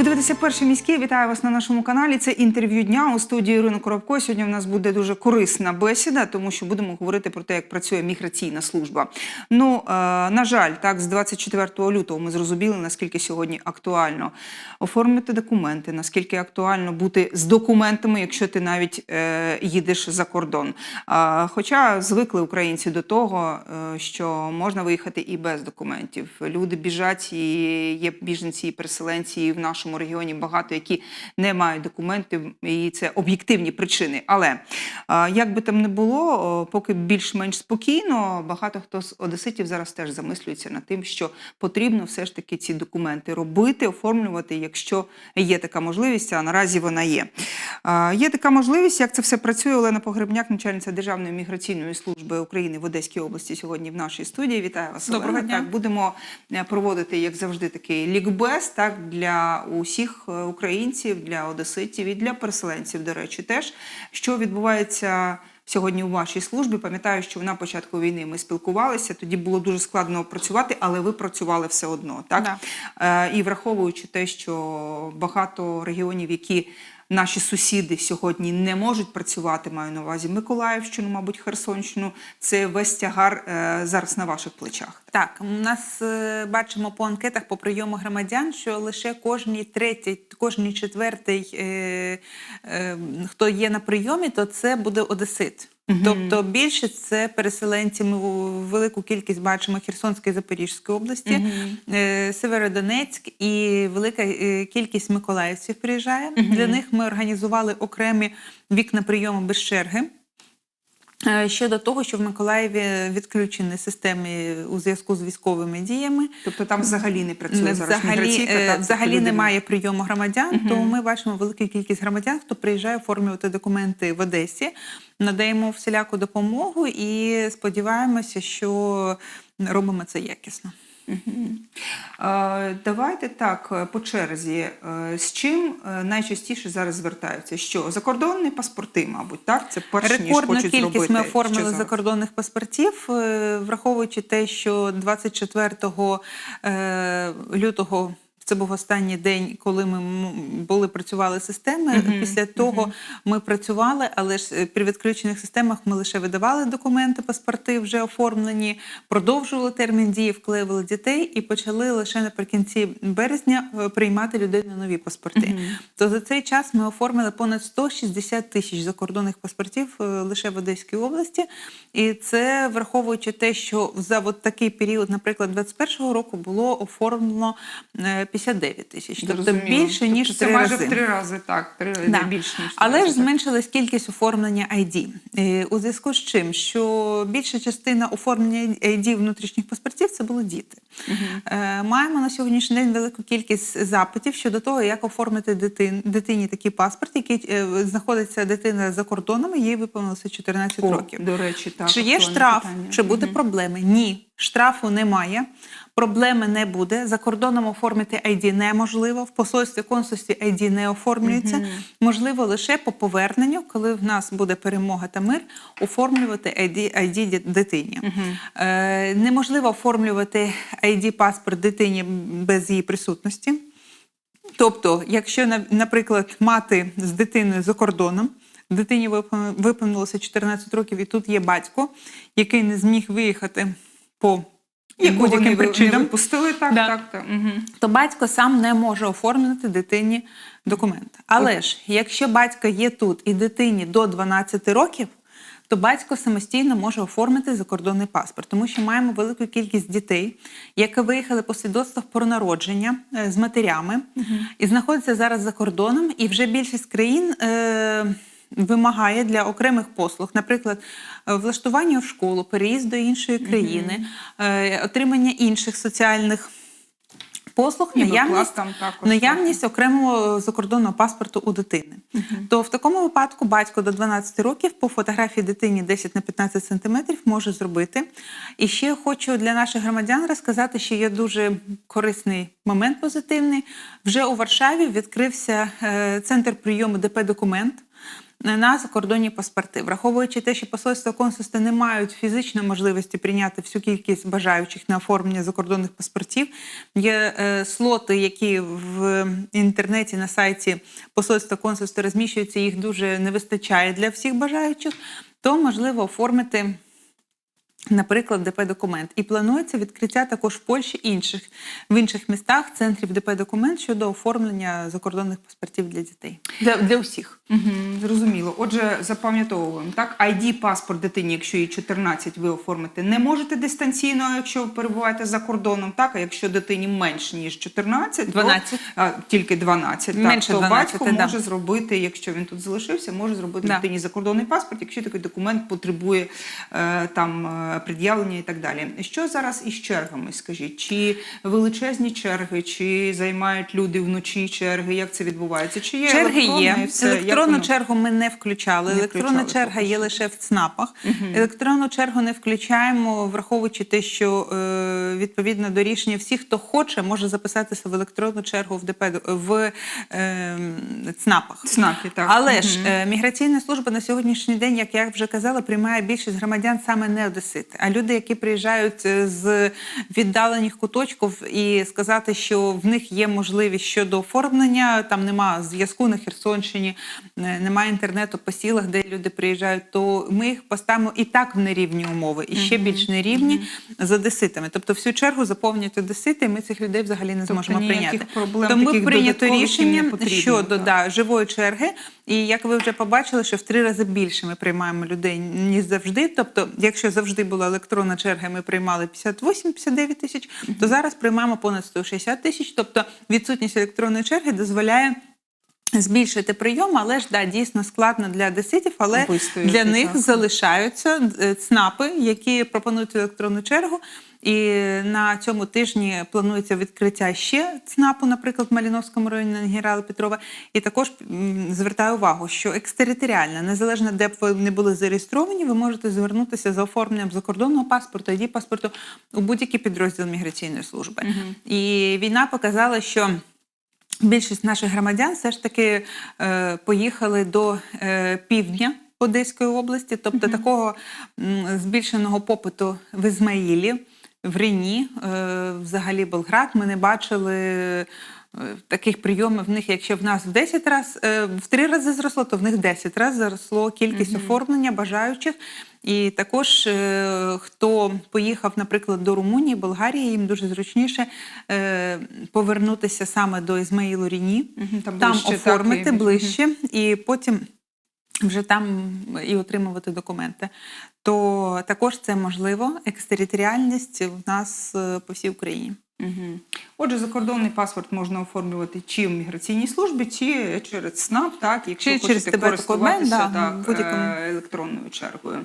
Ви дивитеся перший міський. Вітаю вас на нашому каналі. Це інтерв'ю дня у студії Ірини Коробко. Сьогодні в нас буде дуже корисна бесіда, тому що будемо говорити про те, як працює міграційна служба. Ну е, на жаль, так з 24 лютого ми зрозуміли, наскільки сьогодні актуально оформити документи, наскільки актуально бути з документами, якщо ти навіть е, їдеш за кордон. А, хоча звикли українці до того, е, що можна виїхати і без документів. Люди біжать, і є біженці і переселенці і в нашому регіоні багато, які не мають документів, і це об'єктивні причини. Але як би там не було, поки більш-менш спокійно, багато хто з одеситів зараз теж замислюється над тим, що потрібно все ж таки ці документи робити, оформлювати, якщо є така можливість, а наразі вона є. Є така можливість, як це все працює. Олена Погребняк, начальниця Державної міграційної служби України в Одеській області, сьогодні в нашій студії. Вітаю вас. Доброго Олена. дня. Так, будемо е, проводити, як завжди, такий лікбез так, для усіх е, українців, для одеситів і для переселенців, до речі, теж що відбувається. Сьогодні у вашій службі пам'ятаю, що на початку війни ми спілкувалися. Тоді було дуже складно працювати, але ви працювали все одно. Так Да. Е, і враховуючи те, що багато регіонів, які наші сусіди сьогодні не можуть працювати, маю на увазі Миколаївщину, мабуть, Херсонщину. Це весь тягар е, зараз на ваших плечах. Так, у нас е, бачимо по анкетах по прийому громадян, що лише кожній третій, кожній четвертий, е, хто є на прийомі, то це буде одесит. Тобто більше це переселенці. Ми велику кількість бачимо Херсонської Запорізької області, е, Северодонецьк і велика е, кількість миколаївців приїжджає. Для них ми організували окремі вікна прийому без черги. Е, Щодо того, що в Миколаєві відключені системи у зв'язку з військовими діями, Тобто там взагалі не працює зараз взагалі, е, так, тобто взагалі люди- немає прийому громадян, то ми бачимо велику кількість громадян, хто приїжджає оформлювати документи в Одесі, надаємо всіляку допомогу і сподіваємося, що робимо це якісно. Давайте так е, по черзі. Е, З чим е, найчастіше зараз звертаються? Що закордонні паспорти, мабуть, так? Це перш ніж Рекордну хочуть кількість зробити. ми оформили закордонних паспортів, враховуючи те, що 24 е, лютого. Це був останній день, коли ми були працювали системи. Після того ми працювали, але ж е, при відключених системах ми лише видавали документи, паспорти вже оформлені, продовжували термін дії, вклеювали дітей і почали лише наприкінці березня е, приймати людей на нові паспорти. То за цей час ми оформили понад 160 тисяч закордонних паспортів е, лише в Одеській області. І це враховуючи те, що за от такий період, наприклад, 21-го року було оформлено 59 тисяч, тобто більше ніж тобто три це майже в три рази, так, три рази Да. більше ніж Але ж рази, зменшилась кількість оформлення ID. Е, У зв'язку з чим, що більша частина оформлення ID внутрішніх паспортів це були діти. Е, Маємо на сьогоднішній день велику кількість запитів щодо того, як оформити дитин, дитині такий паспорт, який е, знаходиться дитина за кордоном, їй виповнилося 14 О, років. До речі, так. Чи є штраф, питання. чи буде проблеми? Ні, штрафу немає. Проблеми не буде. За кордоном оформити ID неможливо. В посольстві консульстві ID не оформлюється. Можливо, лише по поверненню, коли в нас буде перемога та мир, оформлювати ID, ID дитині. Е, неможливо оформлювати ID паспорт дитині без її присутності. Тобто, якщо, наприклад, мати з дитиною за кордоном, дитині виповнилося 14 років, і тут є батько, який не зміг виїхати по вони будь-яким причинам, випустили, так, Да. так, так. Угу. то батько сам не може оформити дитині документи. Але ж, якщо батько є тут і дитині до 12 років, то батько самостійно може оформити закордонний паспорт, тому що маємо велику кількість дітей, які виїхали по свідоцтвах про народження е, з матерями і знаходяться зараз за кордоном. І вже більшість країн е, вимагає для окремих послуг, наприклад, е, влаштування в школу, переїзд до іншої країни, е, отримання інших соціальних. Послуг, І наявність, там також, наявність окремого закордонного паспорту у дитини. То в такому випадку батько до 12 років по фотографії дитині 10 на 15 сантиметрів може зробити. І ще хочу для наших громадян розказати, що є дуже корисний момент позитивний. Вже у Варшаві відкрився е, центр прийому ДП документ. На закордонні паспорти, враховуючи те, що посольства консульства не мають фізичної можливості прийняти всю кількість бажаючих на оформлення закордонних паспортів. Є е, слоти, які в інтернеті на сайті посольства консульства розміщуються, їх дуже не вистачає для всіх бажаючих, то можливо оформити. Наприклад, ДП-документ. І планується відкриття також в Польщі інших в інших містах центрів ДП-документ щодо оформлення закордонних паспортів для дітей. Для, для усіх. Угу, зрозуміло. Отже, запам'ятовуємо так. ID паспорт дитині, якщо їй 14, ви оформити не можете дистанційно, якщо ви перебуваєте за кордоном. Так, а якщо дитині менше ніж 14, 12. то а, тільки 12, Менше так, то 12, батько да. може зробити, якщо він тут залишився, може зробити Да. дитині закордонний паспорт, якщо такий документ потребує е, там е, пред'явлення і так далі. Що зараз із чергами? Скажіть, чи величезні черги, чи займають люди вночі черги? Як це відбувається? Чи є Черги є. все? Електронну воно? чергу ми не включали. Не Електронна включали черга є лише в ЦНАПах. Електронну чергу не включаємо, враховуючи те, що е, відповідно до рішення всі, хто хоче, може записатися в електронну чергу в ДП в е, ЦНАПах. ЦНАПі, так. Але ж е, міграційна служба на сьогоднішній день, як я вже казала, приймає більшість громадян саме не одесити. А люди, які приїжджають е, з віддалених куточків, і сказати, що в них є можливість щодо оформлення, там нема зв'язку на Херсонщині, е, немає інтернету по сілах, де люди приїжджають, то ми їх поставимо і так в нерівні умови, і ще більш нерівні з одеситами. Тобто всю чергу заповнюють одесити, і ми цих людей взагалі не зможемо ніяких прийняти. проблем Тому таких прийнято рішення потрібно, щодо так. да, живої черги. І як ви вже побачили, що в три рази більше ми приймаємо людей ніж завжди. Тобто, якщо завжди була електронна черга, ми приймали 58-59 тисяч, то зараз приймаємо понад 160 тисяч. Тобто відсутність електронної черги дозволяє. Збільшити прийом, але ж да, дійсно складно для деситів, але Вистояти, для них так. залишаються е, ЦНАПи, які пропонують електронну чергу. І на цьому тижні планується відкриття ще ЦНАПу, наприклад, в Маліновському районі на генерала Петрова. І також звертаю увагу, що екстериторіально, незалежно де б ви не були зареєстровані, ви можете звернутися за оформленням закордонного паспорту, id паспорту у будь-який підрозділ міграційної служби. І війна показала, що. Більшість наших громадян все ж таки е, поїхали до е, півдня Одеської області, тобто такого збільшеного попиту в Ізмаїлі, в Рені, е, взагалі Болград. Ми не бачили. е, Таких прийомів в них, якщо в нас в 10 раз е, в 3 рази зросло, то в них 10 разів зросло кількість оформлення бажаючих. І також е, хто поїхав, наприклад, до Румунії, Болгарії, їм дуже зручніше е, повернутися саме до Ізмаїлу Ріні, там там ближче, так, оформити і- ближче, і потім вже там і отримувати документи. То також це можливо. Екстериторіальність в нас е, по всій Україні. Угу. Отже, закордонний паспорт можна оформлювати чи в міграційній службі, чи через СНАП, так, якщо Чи хочете через тебе користуватися документ, да, так, е, електронною чергою.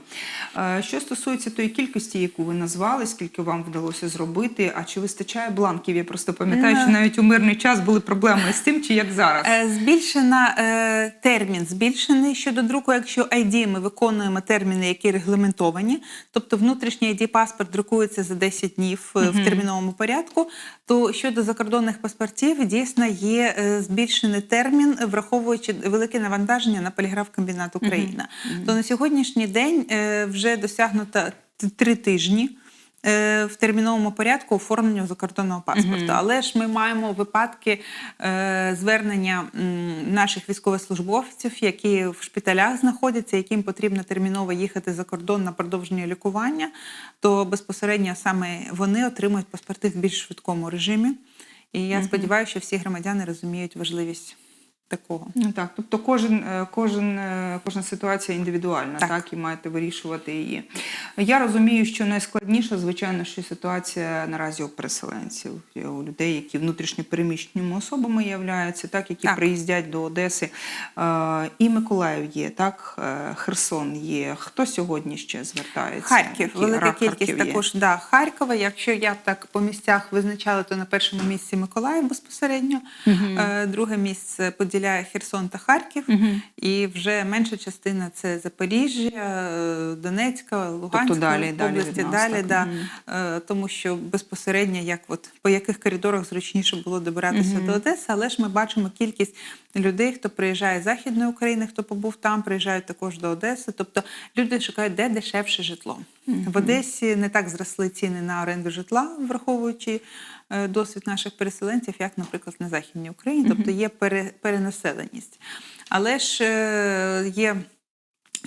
Е, Що стосується тої кількості, яку ви назвали, скільки вам вдалося зробити, а чи вистачає бланків? Я просто пам'ятаю, Ну, що навіть у мирний час були проблеми з тим, чи як зараз. Е, Збільшена е, термін збільшений щодо друку. Якщо ID ми виконуємо терміни, які регламентовані, тобто внутрішній ID паспорт друкується за 10 днів е, в терміновому порядку. То щодо закордонних паспортів дійсно є е, збільшений термін, враховуючи велике навантаження на поліграф-комбінат Україна. То на сьогоднішній день е, вже досягнуто три тижні. Е, В терміновому порядку оформлення закордонного паспорту, але ж ми маємо випадки е, звернення наших військовослужбовців, які в шпиталях знаходяться, яким потрібно терміново їхати за кордон на продовження лікування, то безпосередньо саме вони отримують паспорти в більш швидкому режимі. І я сподіваюся, що всі громадяни розуміють важливість такого. Ну так, тобто кожен, е, кожен, е, кожна ситуація індивідуальна, так. Так. і маєте вирішувати її. Я розумію, що найскладніша, звичайно, що ситуація наразі у переселенців, е, у людей, які внутрішньо переміщеними особами являються, так, які Так. приїздять до Одеси. І Миколаїв є, так, Херсон є. Хто сьогодні ще звертається? Харків, Які- велика кількість також да, Харкова. Якщо я так по місцях визначала, то на першому місці Миколаїв безпосередньо, Е, друге місце Поділля. Виділяє Херсон та Харків, Мгм. і вже менша частина це Запоріжжя, е, Донецька, Луганська Тобто далі, далі області. нас, далі, так? да. Е, тому що безпосередньо як от по яких коридорах зручніше було добиратися Мгм. до Одеси, але ж ми бачимо кількість людей, хто приїжджає з Західної України, хто побув там, приїжджають також до Одеси. Тобто люди шукають, де дешевше житло. В Одесі не так зросли ціни на оренду житла, враховуючи досвід наших переселенців, як, наприклад, на Західній Україні, тобто є пере, перенаселеність. Але ж е, є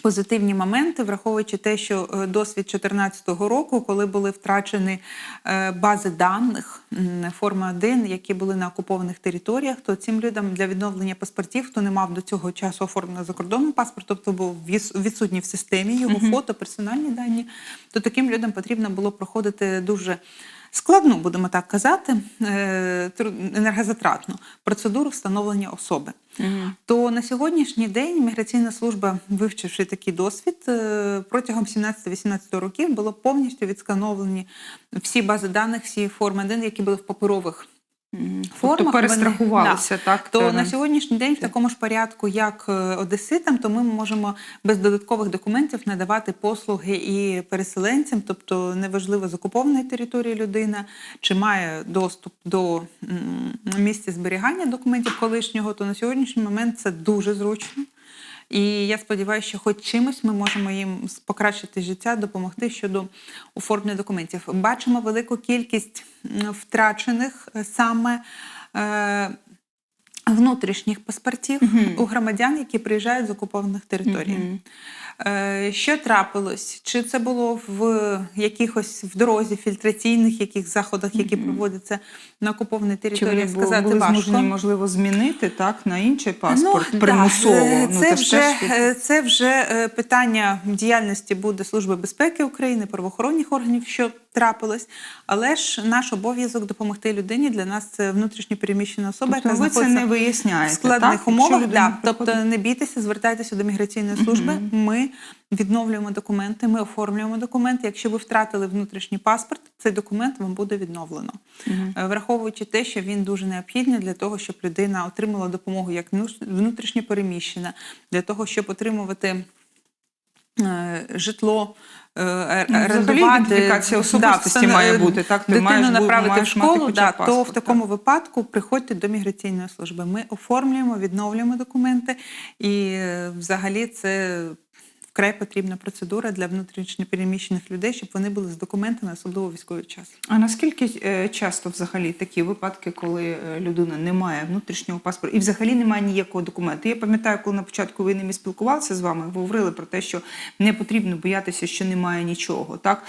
позитивні моменти, враховуючи те, що е, досвід 2014 року, коли були втрачені е, бази даних форми 1, які були на окупованих територіях, то цим людям для відновлення паспортів, хто не мав до цього часу оформлено закордонний паспорт, тобто був відсутній в системі його фото, персональні дані, то таким людям потрібно було проходити дуже складну, будемо так казати, е, енергозатратну процедуру встановлення особи. Угу. То на сьогоднішній день міграційна служба, вивчивши такий досвід, е, протягом 17-18 років було повністю відскановлені всі бази даних, всі форми які були в паперових. Формах. Тобто перестрахувалися, Вони- так? То на сьогоднішній день в такому ж порядку, як е, одеситам, то ми можемо без додаткових документів надавати послуги і переселенцям, тобто неважливо з окупованої території людина, чи має доступ до місця зберігання документів колишнього, то на сьогоднішній момент це дуже зручно. І я сподіваюся, що хоч чимось ми можемо їм покращити життя, допомогти щодо оформлення документів. Бачимо велику кількість втрачених е, саме. Е, Внутрішніх паспортів Мгм. у громадян, які приїжджають з окупованих територій. Е, Що трапилось? Чи це було в якихось в дорозі фільтраційних яких заходах, які проводяться на окупованій території, були, сказати були важко. змушені, можливо, змінити так, на інший паспорт Ну, примусово? да, е, Ну, це, вже, теж е, це вже е, питання діяльності буде Служби безпеки України, правоохоронних органів, що трапилось. Але ж наш обов'язок допомогти людині для нас це внутрішньо переміщена особа, Тобто яка ви це не виясняєте, в складних так? Умовах. Да. Тобто не бійтеся, звертайтеся до міграційної служби. Ми відновлюємо документи, ми оформлюємо документи. Якщо ви втратили внутрішній паспорт, цей документ вам буде відновлено. Е, враховуючи те, що він дуже необхідний для того, щоб людина отримала допомогу як внутрішньо переміщена, для того, щоб отримувати. е, Житло е, ер- Ну, ідентифікація особистості да, має бути, так? Ти Дитину маєш направити маєш в школу, да, то в такому такому випадку приходьте до міграційної служби. Ми оформлюємо, відновлюємо документи, і е, взагалі це вкрай потрібна процедура для внутрішньопереміщених людей, щоб вони були з документами, особливо військовий час. А наскільки е, часто взагалі такі випадки, коли е, людина не має внутрішнього паспорту і взагалі не має ніякого документу? Я пам'ятаю, коли на початку війни ми спілкувалися з вами, говорили про те, що не потрібно боятися, що немає нічого. Так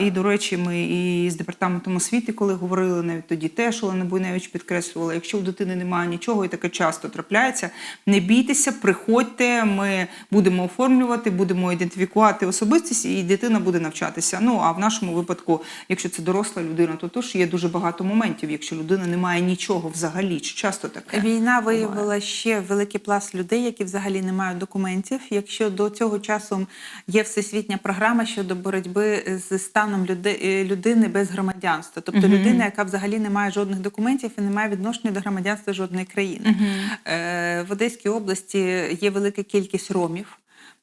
і до речі, ми і з департаментом освіти, коли говорили, навіть тоді теж Олена Буйневич підкреслювала, якщо у дитини немає нічого, і таке часто трапляється, не бійтеся, приходьте, ми будемо оформлювати, будемо ідентифікувати особистість, і дитина буде навчатися. Ну а в нашому випадку, якщо це доросла людина, то теж є дуже багато моментів, якщо людина не має нічого взагалі, чи часто таке Війна буває? виявила ще великий пласт людей, які взагалі не мають документів. Якщо до цього часу є всесвітня програма щодо боротьби з станом люди- е, людини без громадянства, тобто Мгм. людина, яка взагалі не має жодних документів і не має відношення до громадянства жодної країни. Е, В Одеській області є велика кількість ромів.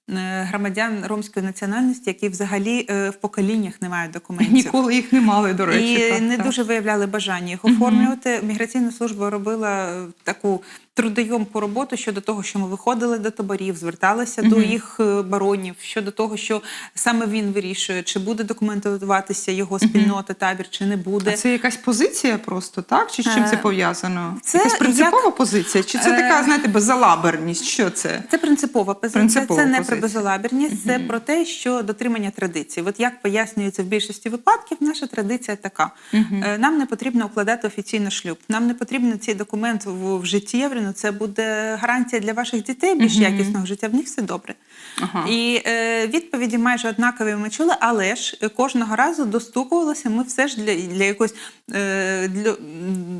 Е, Громадян ромської національності, які взагалі е, в поколіннях не мають документів. Ніколи їх не мали, до речі. І так, не так. дуже виявляли бажання їх оформлювати. Міграційна служба робила е, таку трудойомку роботу щодо того, що ми виходили до таборів, зверталися до їх е, баронів щодо того, що саме він вирішує, чи буде документуватися його спільнота, табір, чи не буде. А це якась позиція просто, так? Чи з чим це Е, пов'язано? це якась принципова позиція? Чи це Е, така, знаєте, безалаберність? Що це? Це принципова позиція. Принципова це не позиція. про безалаберність, це про те, що дотримання традицій. От як пояснюється в більшості випадків, наша традиція така: Е, нам не потрібно укладати офіційно шлюб. Нам не потрібно цей документ в, в житті. Ну, це буде гарантія для ваших дітей більш якісного життя. В них все добре. Ага. І е, відповіді майже однакові ми чули, але ж е, кожного разу достукувалися ми все ж для, для якоїсь е, для,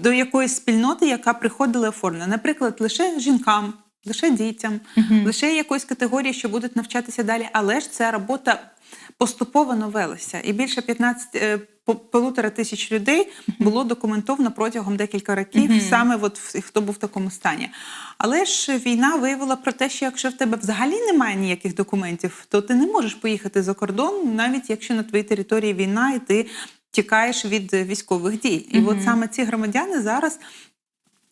до якоїсь спільноти, яка приходила оформлена. Наприклад, лише жінкам лише дітям, лише якоїсь категорії, що будуть навчатися далі. Але ж ця робота поступово новелася. І більше 15 е, полутора тисяч людей було документовано протягом декілька років, саме от хто був в такому стані. Але ж війна виявила про те, що якщо в тебе взагалі немає ніяких документів, то ти не можеш поїхати за кордон, навіть якщо на твоїй території війна і ти тікаєш від військових дій. І от саме ці громадяни зараз.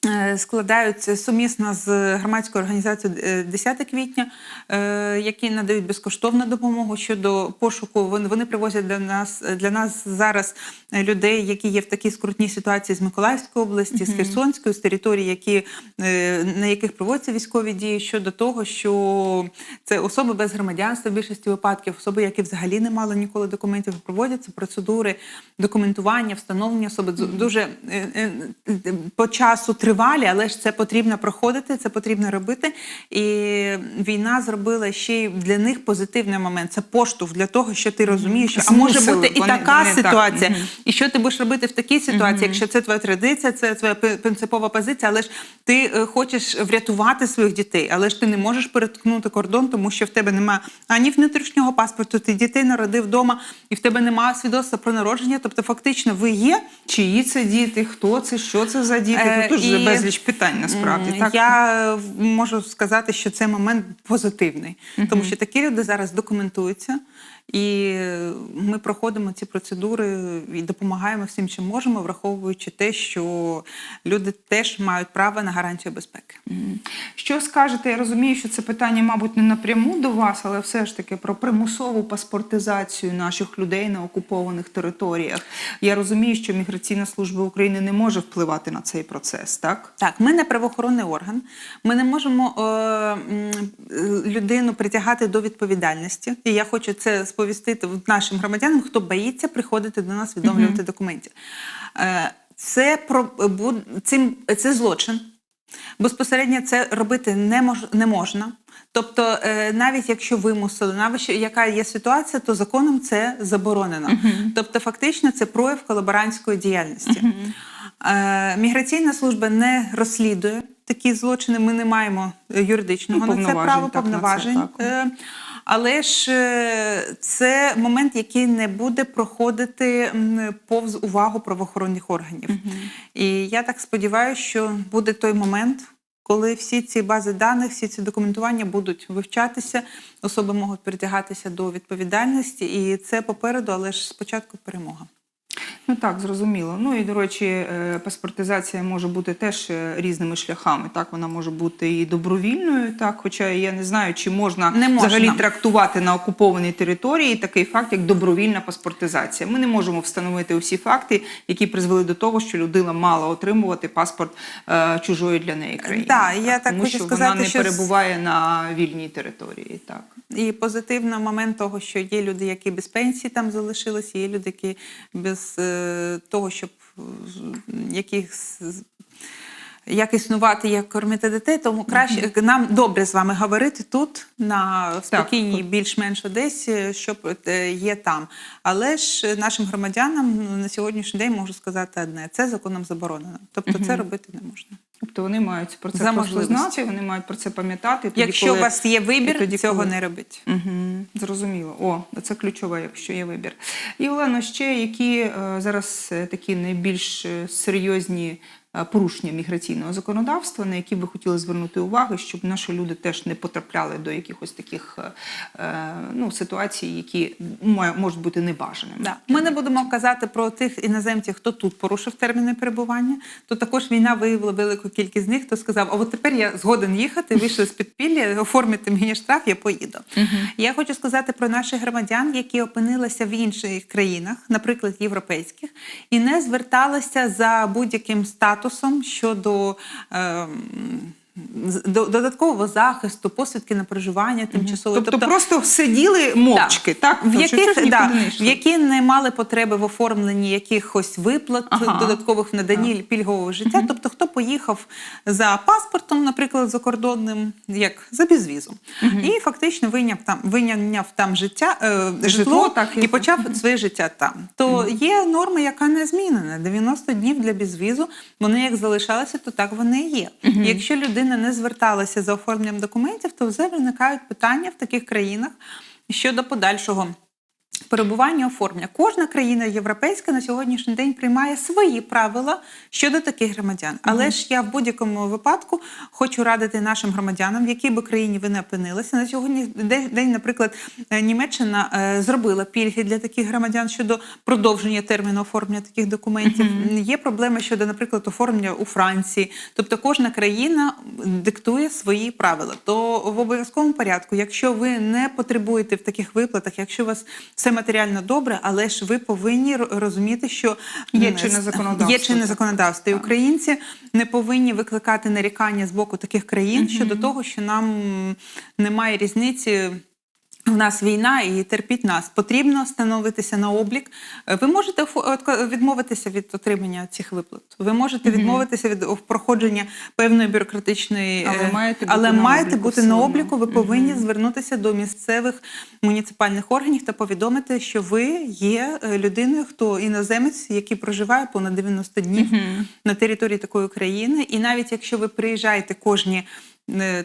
Е, Складаються сумісно з громадською організацією е, 10 квітня, е, які надають безкоштовну допомогу щодо пошуку. Вони, привозять для нас для нас зараз е, людей, які є в такій скрутній ситуації з Миколаївської області, з Херсонської, з територій, які е, на яких проводяться військові дії, щодо того, що це особи без громадянства в більшості випадків, особи, які взагалі не мали ніколи документів, проводяться процедури документування, встановлення особи. Ду- дуже е, е, е, по часу тривалі, але ж це потрібно проходити, це потрібно робити. І війна зробила ще й для них позитивний момент. Це поштовх для того, що ти розумієш, що а може бути і така ситуація. І що ти будеш робити в такій ситуації, якщо це твоя традиція, це твоя принципова позиція, але ж ти е, хочеш врятувати своїх дітей, але ж ти не можеш переткнути кордон, тому що в тебе немає ані внутрішнього паспорту, ти дітей народив вдома, і в тебе немає свідоцтва про народження. Тобто, фактично, ви є. Чиї це діти, хто це, що це за діти? Е, Тут дуже безліч питань насправді. Так? Я е, можу сказати, що цей момент позитивний, тому що такі люди зараз документуються, і е, ми проходимо ці процедури і допомагаємо всім, чим можемо, враховуючи те, що люди теж мають право на гарантію безпеки. Що скажете? Я розумію, що це питання, мабуть, не напряму до вас, але все ж таки про примусову паспортизацію наших людей на окупованих територіях. Я розумію, що міграційна служба України не може впливати на цей процес, так? Так, ми не правоохоронний орган. Ми не можемо е, е, людину притягати до відповідальності. І я хочу це сповістити нашим громадянам, хто боїться приходити до нас відновлювати документи. Е, це про цим це злочин. Безпосередньо це робити не мож, не можна. Тобто, е, навіть якщо вимусили, навіть яка є ситуація, то законом це заборонено. Тобто, фактично, це прояв колаборантської діяльності. Е, Міграційна служба не розслідує такі злочини. Ми не маємо юридичного на це право повноважень. так. Е, Але ж е, це момент, який не буде проходити повз увагу правоохоронних органів. І я так сподіваюся, що буде той момент, коли всі ці бази даних, всі ці документування будуть вивчатися, особи можуть притягатися до відповідальності, і це попереду, але ж спочатку перемога. Ну так, зрозуміло. Ну і до речі, е, паспортизація може бути теж е, різними шляхами. Так, вона може бути і добровільною, так, хоча я не знаю, чи можна, Не можна. взагалі трактувати на окупованій території такий факт, як добровільна паспортизація. Ми не можемо встановити усі факти, які призвели до того, що людина мала отримувати паспорт е, чужої для неї країни. Так, я так тому хочу що сказати, вона не що перебуває на вільній території. Так. І позитивний момент того, що є люди, які без пенсії там залишилися, є люди, які без е, того, щоб е, яких як існувати, як кормити дітей, тому краще нам добре з вами говорити тут, на спокійній, більш-менш Одесі, що е, є там. Але ж нашим громадянам ну, на сьогоднішній день можу сказати одне: це законом заборонено. Тобто це робити не можна. Тобто вони мають про це За просто знати, вони мають про це пам'ятати. тоді, Якщо коли- у вас є вибір, тоді, цього коли- не робіть. Угу, зрозуміло. О, це ключове, якщо є вибір. І Олено, ще які е, зараз е, такі найбільш серйозні порушення міграційного законодавства, на які ви хотіли звернути увагу, щоб наші люди теж не потрапляли до якихось таких е, е, ну, ситуацій, які можуть бути небажаними. Да. Ми не будемо казати про тих іноземців, хто тут порушив терміни перебування. То також війна виявила велику кількість з них, хто сказав: а от тепер я згоден їхати, вийшли з підпілля, оформити мені штраф, я поїду. Я хочу сказати про наших громадян, які опинилися в інших країнах, наприклад, європейських, і не зверталися за будь-яким статусом щодо. ем, Додаткового захисту, посвідки на проживання тимчасове. Тобто, тобто просто сиділи мовчки, так? В Ну, яких, да, в які не мали потреби в оформленні якихось виплат Ага. додаткових в наданні пільгового життя. Тобто, хто поїхав за паспортом, наприклад, закордонним, як за безвізом, і фактично вийняв там, вийняв там життя, е, житло, так, і- почав своє життя там. То є норма, яка не змінена. 90 днів для безвізу. Вони як залишалися, то так вони і є. Якщо людина людина не зверталася за оформленням документів, то вже виникають питання в таких країнах щодо подальшого. Перебування оформлення. Кожна країна європейська на сьогоднішній день приймає свої правила щодо таких громадян. Але ж я в будь-якому випадку хочу радити нашим громадянам, в якій би країні ви не опинилися. На сьогодні день, наприклад, е, Німеччина е, зробила пільги для таких громадян щодо продовження терміну оформлення таких документів. Є проблеми щодо, наприклад, оформлення у Франції. Тобто кожна країна диктує свої правила. То в обов'язковому порядку, якщо ви не потребуєте в таких виплатах, якщо у вас все матеріально добре, але ж ви повинні розуміти, що Є чинне законодавство. Є чинне законодавство. І українці не повинні викликати нарікання з боку таких країн щодо того, що нам немає різниці. У нас війна і терпіть нас. Потрібно становитися на облік. Е, Ви можете відмовитися від отримання цих виплат. Ви можете відмовитися від проходження певної бюрократичної, Але е, маєте бути але на маєте обліку бути на обліку. Ви повинні звернутися до місцевих муніципальних органів та повідомити, що ви є е, людиною, хто іноземець, який проживає понад 90 днів на території такої країни. І навіть якщо ви приїжджаєте кожні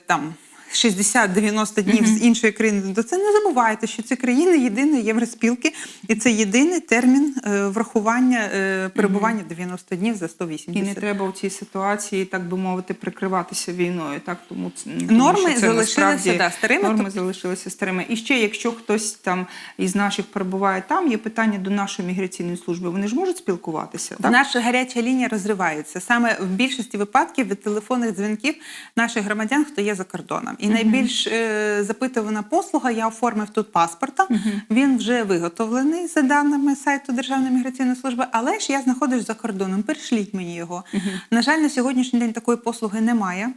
там. 60-90 днів з іншої країни, то це не забувайте, що це країни єдиної євроспілки, і це єдиний термін е, врахування е, перебування 90 днів за 180. І не треба у цій ситуації, так би мовити, прикриватися війною. Так тому тому Норми залишилися, да, старими, Норми тобто- залишилися старими. І ще, якщо хтось там із наших перебуває там, є питання до нашої міграційної служби. Вони ж можуть спілкуватися. Так? Наша гаряча лінія розривається саме в більшості випадків від телефонних дзвінків наших громадян, хто є за кордоном. І найбільш е, запитувана послуга я оформив тут паспорта. Він вже виготовлений за даними сайту Державної міграційної служби, але ж я знаходжусь за кордоном. Перешліть мені його. На жаль, на сьогоднішній день такої послуги немає.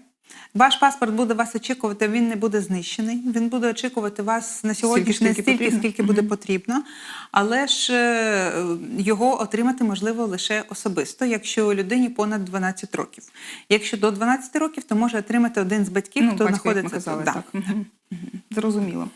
Ваш паспорт буде вас очікувати, він не буде знищений. Він буде очікувати вас на сьогоднішній день скільки стільки, потрібно. скільки буде потрібно, але ж е, його отримати можливо лише особисто, якщо людині понад 12 років. Якщо до 12 років, то може отримати один з батьків, ну, хто ми знаходиться казали. Да. так. Зрозуміло.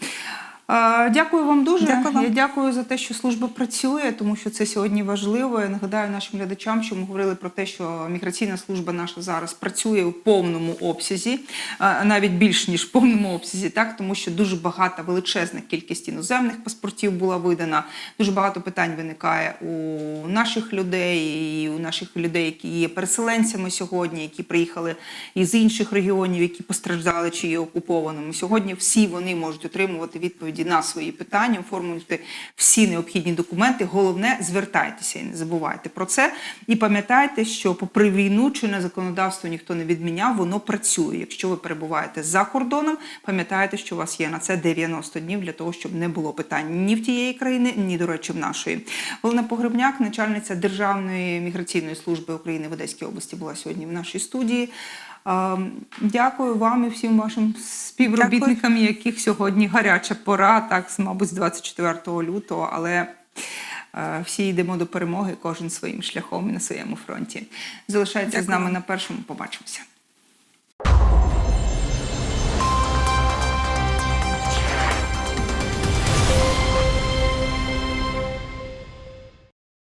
Е, Дякую вам дуже. Дякую вам. Я дякую за те, що служба працює, тому що це сьогодні важливо. Я нагадаю нашим глядачам, що ми говорили про те, що міграційна служба наша зараз працює у повному обсязі, е, навіть більш ніж в повному обсязі, так тому що дуже багата величезна кількість іноземних паспортів була видана. Дуже багато питань виникає у наших людей, і у наших людей, які є переселенцями сьогодні, які приїхали із інших регіонів, які постраждали чи є окупованими. Сьогодні всі вони можуть отримувати відповіді на свої питання, оформлювати всі необхідні документи. Головне, звертайтеся і не забувайте про це. І пам'ятайте, що попри війну чи на законодавство ніхто не відміняв, воно працює. Якщо ви перебуваєте за кордоном, пам'ятайте, що у вас є на це 90 днів для того, щоб не було питань ні в тієї країни, ні, до речі, в нашої. Олена Погребняк, начальниця Державної міграційної служби України в Одеській області, була сьогодні в нашій студії. Дякую вам і всім вашим співробітникам, яких сьогодні гаряча пора, так, мабуть, з 24 лютого, але е, всі йдемо до перемоги, кожен своїм шляхом і на своєму фронті. Залишайтеся з нами на першому. Побачимося.